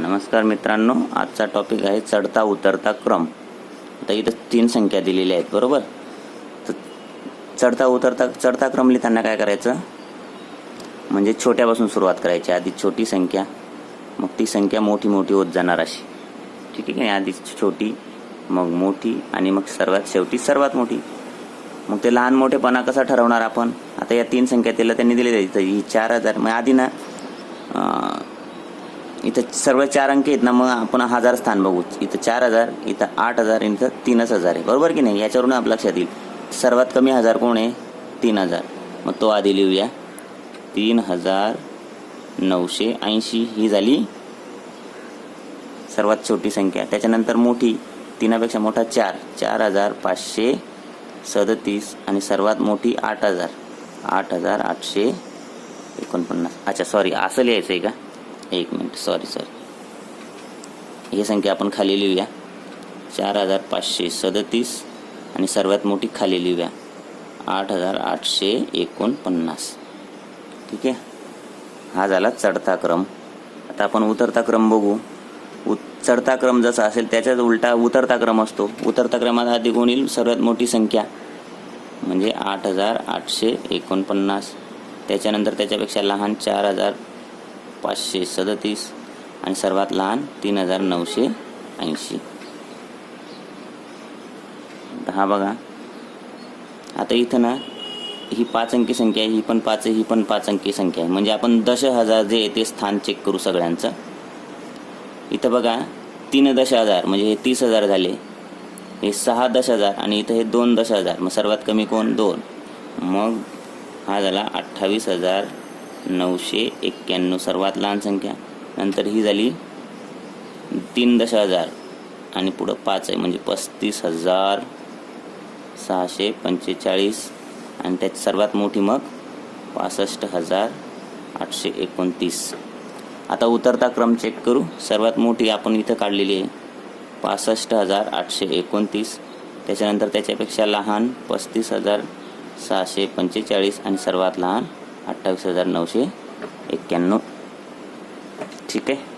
नमस्कार मित्रांनो. आजचा टॉपिक आहे चढता उतरता क्रम. आता इथं तीन संख्या दिलेल्या आहेत बरोबर? तर चढता उतरता चढता क्रम लिहिताना काय करायचं? म्हणजे छोट्यापासून सुरुवात करायची आधी छोटी संख्या मग ती संख्या मोठी मोठी होत जाणार अशी. ठीक आहे की आधी छोटी मग मोठी आणि मग सर्वात शेवटी सर्वात मोठी. मग ते लहान मोठेपणा कसा ठरवणार आपण? आता या तीन संख्या तिला त्यांनी दिलेल्या आहेत. ही चार हजार मग आधी ना इथं सर्व चार अंक आहेत ना मग आपण हजार स्थान बघू. इथं चार हजार इथं आठ हजार आणि इथं तीनच हजार आहे. बरोबर की नाही? याच्यावरून आप लक्षात येईल. सर्वात कमी हजार कोण आहे? तीन हजार. मग तो आधी लिहूया. तीन हजार नऊशे ऐंशी ही झाली सर्वात छोटी संख्या. त्याच्यानंतर मोठी तीनापेक्षा मोठा चार. चार हजार पाचशे सदतीस आणि सर्वात मोठी आठ हजार. आठ हजार आठशे एकोणपन्नास. अच्छा सॉरी असं लिहायचं आहे का? एक मिनिट सॉरी सॉरी ही संख्या आपण खाली लिहूया. चार हजार पाचशे सदतीस आणि सर्वात मोठी खाली लिहूया. आठ हजार आठशे एकोणपन्नास. ठीक आहे? हा झाला चढता क्रम. आता आपण उतरता क्रम बघू. उत चढता क्रम जसा असेल त्याच्यात उलटा उतरता क्रम असतो. उतरता क्रमात आधी कोण येईल सर्वात मोठी संख्या. म्हणजे आठ हजार आठशे एकोणपन्नास. त्याच्यानंतर त्याच्यापेक्षा लहान चार हजार पाचशे सदतीस आणि सर्वात लहान तीन हजार नऊशे ऐंशी. हा बघा. आता इथं ना ही पाच अंकी संख्या आहे ही पण पाच ही पण पाच अंकी संख्या आहे. म्हणजे आपण दश हजार जे आहे ते स्थान चेक करू सगळ्यांचं. इथं बघा तीन दश हजार म्हणजे हे तीस हजार झाले. हे सहा दश हजार आणि इथं हे दोन दश हजार. मग सर्वात कमी कोण? दोन. मग हा झाला अठ्ठावीस हजार. नऊशे एक्क्याण्णव सर्वात लहान संख्या. नंतर ही झाली तीन दश हजार. आणि पुढं पाच आहे म्हणजे पस्तीस हजार सहाशे पंचेचाळीस. आणि त्यात सर्वात मोठी मग पासष्ट हजार आठशे एकोणतीस. आता उतरता क्रम चेक करू. सर्वात मोठी आपण इथं काढलेली आहे. पासष्ट हजार आठशे एकोणतीस. त्याच्यानंतर त्याच्यापेक्षा लहान पस्तीस हजार सहाशे पंचेचाळीस. आणि सर्वात लहान अठ्ठावीस हजार नऊशे एक्क्याण्णव. ठीक आहे?